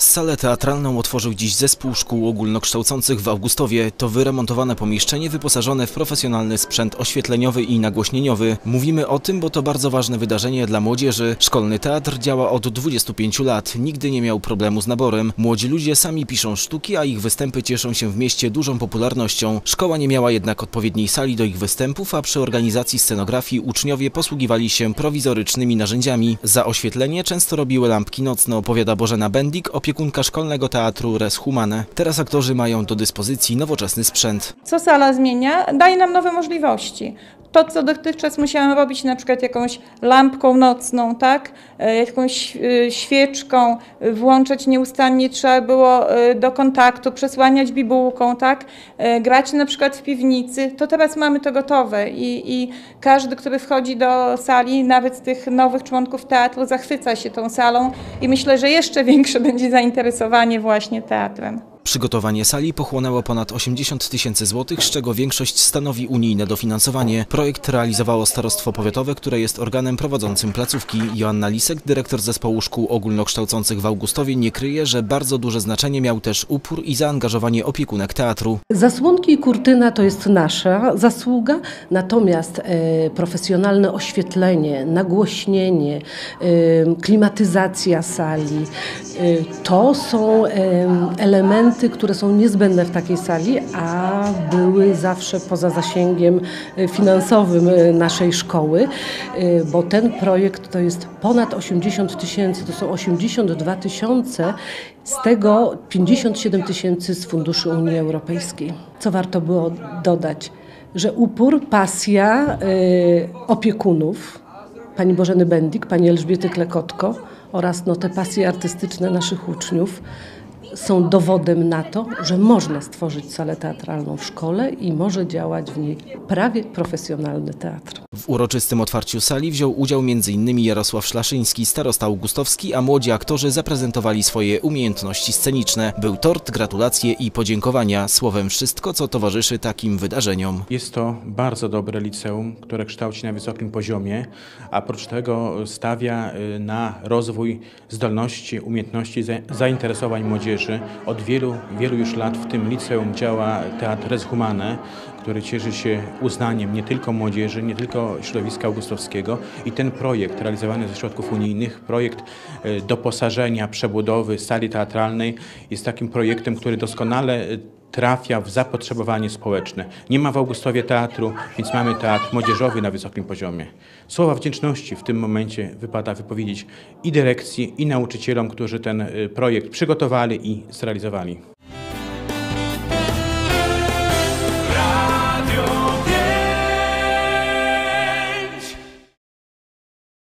Salę teatralną otworzył dziś zespół szkół ogólnokształcących w Augustowie. To wyremontowane pomieszczenie wyposażone w profesjonalny sprzęt oświetleniowy i nagłośnieniowy. Mówimy o tym, bo to bardzo ważne wydarzenie dla młodzieży. Szkolny teatr działa od 25 lat. Nigdy nie miał problemu z naborem. Młodzi ludzie sami piszą sztuki, a ich występy cieszą się w mieście dużą popularnością. Szkoła nie miała jednak odpowiedniej sali do ich występów, a przy organizacji scenografii uczniowie posługiwali się prowizorycznymi narzędziami. Za oświetlenie często robiły lampki nocne, opowiada Bożena Bendik, opiekunka szkolnego teatru Res Humane. Teraz aktorzy mają do dyspozycji nowoczesny sprzęt. Co sala zmienia? Daje nam nowe możliwości. To, co dotychczas musiałam robić na przykład jakąś lampką nocną, tak? E, jakąś e, świeczką, e, włączać nieustannie trzeba było do kontaktu, przesłaniać bibułką, tak? Grać na przykład w piwnicy, to teraz mamy to gotowe i, i każdy, który wchodzi do sali, nawet tych nowych członków teatru, zachwyca się tą salą i myślę, że jeszcze większe będzie zainteresowanie właśnie teatrem. Przygotowanie sali pochłonęło ponad 80 tysięcy złotych, z czego większość stanowi unijne dofinansowanie. Projekt realizowało Starostwo Powiatowe, które jest organem prowadzącym placówki. Joanna Lisek, dyrektor zespołu szkół ogólnokształcących w Augustowie, nie kryje, że bardzo duże znaczenie miał też upór i zaangażowanie opiekunek teatru. Zasłonki i kurtyna to jest nasza zasługa, natomiast e, profesjonalne oświetlenie, nagłośnienie, e, klimatyzacja sali e, to są e, elementy, które są niezbędne w takiej sali, a były zawsze poza zasięgiem e, finansowym e, naszej szkoły, e, bo ten projekt to jest ponad 80 tysięcy, to są 82 tysiące, z tego 57 tysięcy z funduszy Unii Europejskiej. Co warto było dodać? Że upór, pasja y, opiekunów, pani Bożeny Bendik, pani Elżbiety Klekotko oraz no, te pasje artystyczne naszych uczniów są dowodem na to, że można stworzyć salę teatralną w szkole i może działać w niej prawie profesjonalny teatr. W uroczystym otwarciu sali wziął udział m.in. Jarosław Szlaszyński, starosta augustowski, a młodzi aktorzy zaprezentowali swoje umiejętności sceniczne. Był tort, gratulacje i podziękowania. Słowem wszystko, co towarzyszy takim wydarzeniom. Jest to bardzo dobre liceum, które kształci na wysokim poziomie, a oprócz tego stawia y, na rozwój zdolności, umiejętności, za- zainteresowań młodzieży. Od wielu, wielu już lat w tym liceum działa Teatr Res który cieszy się uznaniem nie tylko młodzieży, nie tylko środowiska augustowskiego. I ten projekt realizowany ze środków unijnych, projekt y, doposażenia, przebudowy sali teatralnej jest takim projektem, który doskonale y, trafia w zapotrzebowanie społeczne. Nie ma w Augustowie teatru, więc mamy teatr młodzieżowy na wysokim poziomie. Słowa wdzięczności w tym momencie wypada wypowiedzieć i dyrekcji, i nauczycielom, którzy ten y, projekt przygotowali i zrealizowali.